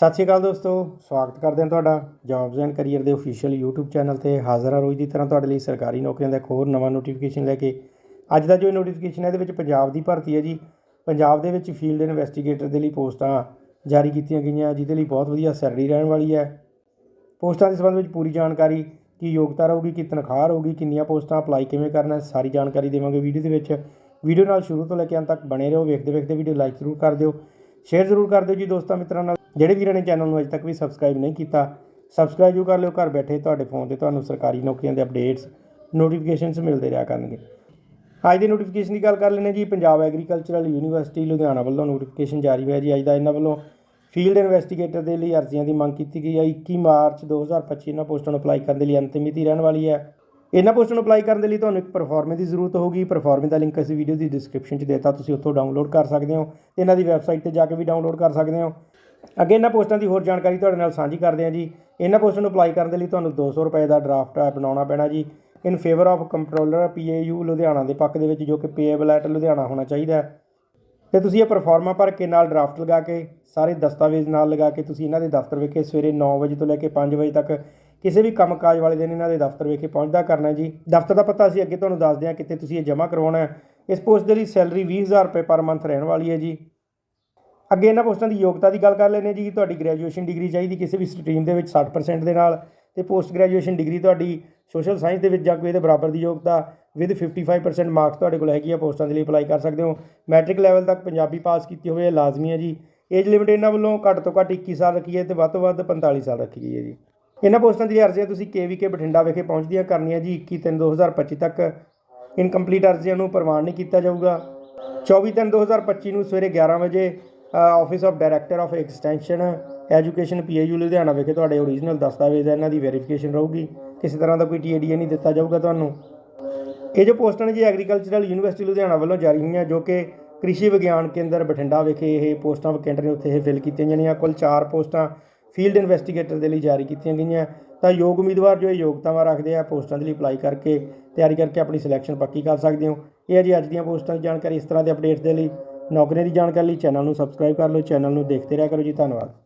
ਸਤਿ ਸ਼੍ਰੀ ਅਕਾਲ ਦੋਸਤੋ, ਸਵਾਗਤ ਕਰਦੇ ਹਾਂ ਤੁਹਾਡਾ ਜੌਬਸ ਐਂਡ ਕੈਰੀਅਰ ਦੇ ਅਫੀਸ਼ੀਅਲ YouTube ਚੈਨਲ ਤੇ ਹਾਜ਼ਰ ਹਾਂ ਰੋਜ਼ ਦੀ ਤਰ੍ਹਾਂ ਤੁਹਾਡੇ ਲਈ ਸਰਕਾਰੀ ਨੌਕਰੀਆਂ ਦਾ ਇੱਕ ਹੋਰ ਨਵਾਂ ਨੋਟੀਫਿਕੇਸ਼ਨ ਲੈ ਕੇ। ਅੱਜ ਦਾ ਜੋ ਨੋਟੀਫਿਕੇਸ਼ਨ ਹੈ, ਇਹਦੇ ਵਿੱਚ ਪੰਜਾਬ ਦੀ ਭਰਤੀ ਹੈ ਜੀ। ਪੰਜਾਬ ਦੇ ਵਿੱਚ ਫੀਲਡ ਇਨਵੈਸਟੀਗੇਟਰ ਦੇ ਲਈ ਪੋਸਟਾਂ ਜਾਰੀ ਕੀਤੀਆਂ ਗਈਆਂ, ਜਿਹਦੇ ਲਈ ਬਹੁਤ ਵਧੀਆ ਸੈਲਰੀ ਰਹਿਣ ਵਾਲੀ ਹੈ। ਪੋਸਟਾਂ ਦੇ ਸੰਬੰਧ ਵਿੱਚ ਪੂਰੀ ਜਾਣਕਾਰੀ, ਕੀ ਯੋਗਤਾ ਰਹੂਗੀ, ਕੀ ਤਨਖਾਹ ਰਹੂਗੀ, ਕਿੰਨੀਆਂ ਪੋਸਟਾਂ ਅਪਲਾਈ ਕਿਵੇਂ ਕਰਨਾ, ਸਾਰੀ ਜਾਣਕਾਰੀ ਦੇਵਾਂਗੇ ਵੀਡੀਓ ਦੇ ਵਿੱਚ। ਵੀਡੀਓ ਨਾਲ ਸ਼ੁਰੂ ਤੋਂ ਲੈ ਕੇ ਅੰਤ ਤੱਕ ਬਣੇ ਰਹੋ ਵੇਖਦੇ ਵੇਖਦੇ ਵੀਡੀਓ ਲਾਈਕ ਜ਼ਰੂਰ ਕਰ ਦਿਓ। ਸ਼ੇਅਰ ਜ਼ਰੂਰ ਕਰ ਦਿਓ ਜੀ ਦੋਸਤਾਂ ਮਿੱਤਰਾਂ ਨਾਲ। ਜਿਹੜੇ ਵੀਰਾਂ ਨੇ ਚੈਨਲ ਨੂੰ ਅਜੇ ਤੱਕ ਵੀ ਸਬਸਕ੍ਰਾਈਬ ਨਹੀਂ ਕੀਤਾ, ਸਬਸਕ੍ਰਾਈਬ ਜ਼ਰੂਰ ਕਰ ਲਿਓ। ਘਰ ਬੈਠੇ ਤੁਹਾਡੇ ਫੋਨ ਤੇ ਤੁਹਾਨੂੰ ਸਰਕਾਰੀ ਨੌਕਰੀਆਂ ਦੇ ਅਪਡੇਟਸ ਨੋਟੀਫਿਕੇਸ਼ਨਸ ਮਿਲਦੇ ਰਿਹਾ ਕਰਨਗੇ। ਅੱਜ ਦੀ ਨੋਟੀਫਿਕੇਸ਼ਨ ਦੀ ਗੱਲ ਕਰ ਲੈਂਦੇ ਹਾਂ ਜੀ। ਪੰਜਾਬ ਐਗਰੀਕਲਚਰਲ ਯੂਨੀਵਰਸਿਟੀ ਲੁਧਿਆਣਾ ਵੱਲੋਂ ਨੋਟੀਫਿਕੇਸ਼ਨ ਜਾਰੀ ਹੋਇਆ ਜੀ। ਅੱਜ ਦਾ ਇਹਨਾਂ ਵੱਲੋਂ ਫੀਲਡ ਇਨਵੈਸਟੀਗੇਟਰ ਦੇ ਲਈ ਅਰਜ਼ੀਆਂ ਦੀ ਮੰਗ ਕੀਤੀ ਗਈ ਹੈ। 21 ਮਾਰਚ 2025 ਇਹਨਾਂ ਪੋਸਟਾਂ ਨੂੰ ਅਪਲਾਈ ਕਰਨ ਦੇ ਲਈ ਅੰਤਿਮ ਮਿਤੀ ਰਹਿਣ ਵਾਲੀ ਹੈ। ਇਹਨਾਂ ਪੋਸਟਾਂ ਨੂੰ ਅਪਲਾਈ ਕਰਨ ਦੇ ਲਈ ਤੁਹਾਨੂੰ ਇੱਕ ਪਰਫਾਰਮੇ ਦੀ ਜ਼ਰੂਰਤ ਹੋਊਗੀ। ਪਰਫਾਰਮੇ ਦਾ ਲਿੰਕ ਅਸੀਂ ਵੀਡੀਓ ਦੀ ਡਿਸਕ੍ਰਿਪਸ਼ਨ 'ਚ ਦੇਤਾ, ਤੁਸੀਂ ਉੱਥੋਂ ਡਾਊਨਲੋਡ ਕਰ ਸਕਦੇ ਹੋ ਤੇ ਇਹਨਾਂ ਦੀ ਵੈਬਸਾਈਟ ਤੇ ਜਾ ਕੇ ਵੀ ਡਾਊਨਲੋਡ ਕਰ ਸਕਦੇ ਹੋ। ਅੱਗੇ ਇਹਨਾਂ ਪੋਸਟਾਂ ਦੀ ਹੋਰ ਜਾਣਕਾਰੀ ਤੁਹਾਡੇ ਨਾਲ ਸਾਂਝੀ ਕਰਦੇ ਹਾਂ ਜੀ। ਇਹਨਾਂ ਪੋਸਟਾਂ ਨੂੰ ਅਪਲਾਈ ਕਰਨ ਦੇ ਲਈ ਤੁਹਾਨੂੰ 200 ਰੁਪਏ ਦਾ ਡਰਾਫਟ ਬਣਾਉਣਾ ਪੈਣਾ ਜੀ। In favour of controller PAU Ludhiana ਦੇ ਪੱਖ ਦੇ ਵਿੱਚ ਜੋ ਕਿ ਪੇਏਬਲ ਐਟ ਲੁਧਿਆਣਾ ਹੋਣਾ ਚਾਹੀਦਾ ਹੈ। ਤੇ ਤੁਸੀਂ ਇਹ ਪਰਫਾਰਮਾ ਭਰ ਕੇ ਨਾਲ ਡਰਾਫਟ ਲਗਾ ਕੇ, ਸਾਰੇ ਦਸਤਾਵੇਜ਼ ਨਾਲ ਲਗਾ ਕੇ ਤੁਸੀਂ ਇਹਨਾਂ ਦੇ ਦਫ਼ਤਰ ਵਿਖੇ ਸਵੇਰੇ 9 ਵਜੇ ਤੋਂ ਲੈ ਕੇ 5 ਵਜੇ ਤੱਕ ਕਿਸੇ ਵੀ ਕੰਮਕਾਜ ਵਾਲੇ ਦਿਨ ਇਹਨਾਂ ਦੇ ਦਫ਼ਤਰ ਵਿਖੇ ਪਹੁੰਚਦਾ ਕਰਨਾ ਜੀ। ਦਫ਼ਤਰ ਦਾ ਪਤਾ ਅਸੀਂ ਅੱਗੇ ਤੁਹਾਨੂੰ ਦੱਸਦੇ ਹਾਂ ਕਿਤੇ ਤੁਸੀਂ ਇਹ ਜਮ੍ਹਾਂ ਕਰਵਾਉਣਾ ਹੈ। ਇਸ ਪੋਸਟ ਦੇ ਲਈ ਸੈਲਰੀ 20000 ਰੁਪਏ ਪਰ ਮੰਥ ਰਹਿਣ ਵਾਲੀ ਹੈ ਜੀ। ਅੱਗੇ ਇਹਨਾਂ ਪੋਸਟਾਂ ਦੀ ਯੋਗਤਾ ਦੀ ਗੱਲ ਕਰ ਲੈਂਦੇ ਹਾਂ ਜੀ। ਤੁਹਾਡੀ ਗ੍ਰੈਜੂਏਸ਼ਨ ਡਿਗਰੀ ਚਾਹੀਦੀ ਕਿਸੇ ਵੀ ਸਟਰੀਮ ਦੇ ਵਿੱਚ 60% ਦੇ ਨਾਲ ਤੇ ਪੋਸਟ ਗ੍ਰੈਜੂਏਸ਼ਨ ਡਿਗਰੀ ਤੁਹਾਡੀ ਸੋਸ਼ਲ ਸਾਇੰਸ ਦੇ ਵਿੱਚ ਜਾਂ ਕੋਈ ਇਹਦੇ ਬਰਾਬਰ ਦੀ ਯੋਗਤਾ ਵਿਦ 55% ਮਾਰਕਸ ਤੁਹਾਡੇ ਕੋਲ ਹੈਗੀ ਆ ਪੋਸਟਾਂ ਦੇ ਲਈ ਅਪਲਾਈ ਕਰ ਸਕਦੇ ਹੋ। ਮੈਟ੍ਰਿਕ ਲੈਵਲ ਤੱਕ ਪੰਜਾਬੀ ਪਾਸ ਕੀਤੀ ਹੋਵੇ, ਇਹ ਲਾਜ਼ਮੀ ਹੈ ਜੀ। ਏਜ ਲਿਮਿਟ ਇਹਨਾਂ ਵੱਲੋਂ ਘੱਟ ਤੋਂ ਘੱਟ 21 ਸਾਲ ਰੱਖੀ ਹੈ ਤੇ ਵੱਧ ਤੋਂ ਵੱਧ 45 ਸਾਲ ਰੱਖੀ ਗਈ ਹੈ ਜੀ। ਇਹਨਾਂ ਪੋਸਟਾਂ ਦੀ ਅਰਜ਼ੀਆਂ ਤੁਸੀਂ ਕੇਵੀਕੇ ਬਠਿੰਡਾ ਵਿਖੇ ਪਹੁੰਚਦੀਆਂ ਕਰਨੀਆਂ ਜੀ 21 ਤਿੰਨ 2025 ਤੱਕ। ਇਨਕੰਪਲੀਟ ਅਰਜ਼ੀਆਂ ਨੂੰ ਪ੍ਰਵਾਨ ਨਹੀਂ ਕੀਤਾ ਜਾਊਗਾ। 24 ਤਿੰਨ 2025 ਨੂੰ ਸਵੇਰੇ 11 ਵਜੇ office of director of extension education PAU Ludhiana ਵਿਖੇ ਤੁਹਾਡੇ ਓਰੀਜਨਲ ਦਸਤਾਵੇਜ਼ ਹੈ, ਇਹਨਾਂ ਦੀ ਵੈਰੀਫਿਕੇਸ਼ਨ ਰਹੂਗੀ। ਕਿਸੇ ਤਰ੍ਹਾਂ ਦਾ ਕੋਈ ਟੀਏਡੀਏ ਨਹੀਂ ਦਿੱਤਾ ਜਾਊਗਾ ਤੁਹਾਨੂੰ। ਇਹ ਜੋ ਪੋਸਟਾਂ ਨੇ ਜੀ ਐਗਰੀਕਲਚਰਲ ਯੂਨੀਵਰਸਿਟੀ ਲੁਧਿਆਣਾ ਵੱਲੋਂ ਜਾਰੀ ਹੋਈਆਂ, ਜੋ ਕਿ ਕ੍ਰਿਸ਼ੀ ਵਿਗਿਆਨ ਕੇਂਦਰ ਬਠਿੰਡਾ ਵਿਖੇ ਇਹ ਪੋਸਟਾਂ ਵੈਕੈਂਟ ਨੇ ਉੱਥੇ ਇਹ ਫਿਲ ਕੀਤੀਆਂ ਜਾਣੀਆਂ। ਕੁੱਲ 4 ਪੋਸਟਾਂ ਫੀਲਡ ਇਨਵੈਸਟੀਗੇਟਰ ਦੇ ਲਈ ਜਾਰੀ ਕੀਤੀਆਂ ਗਈਆਂ। ਤਾਂ ਯੋਗ ਉਮੀਦਵਾਰ ਜੋ ਇਹ ਯੋਗਤਾਵਾਂ ਰੱਖਦੇ ਆ, ਪੋਸਟਾਂ ਦੇ ਲਈ ਅਪਲਾਈ ਕਰਕੇ ਤਿਆਰੀ ਕਰਕੇ ਆਪਣੀ ਸਿਲੈਕਸ਼ਨ ਪੱਕੀ ਕਰ ਸਕਦੇ ਹੋ। ਇਹ ਹੈ ਜੀ ਅੱਜ ਦੀਆਂ ਪੋਸਟਾਂ ਦੀ ਜਾਣਕਾਰੀ। ਇਸ ਤਰ੍ਹਾਂ ਦੇ ਅਪਡੇਟਸ ਦੇ ਲਈ ਨੌਕਰੀਆਂ ਦੀ ਜਾਣਕਾਰੀ ਲਈ ਚੈਨਲ ਨੂੰ ਸਬਸਕ੍ਰਾਈਬ ਕਰ ਲਓ, ਚੈਨਲ ਨੂੰ ਦੇਖਦੇ ਰਿਹਾ ਕਰੋ ਜੀ, ਧੰਨਵਾਦ।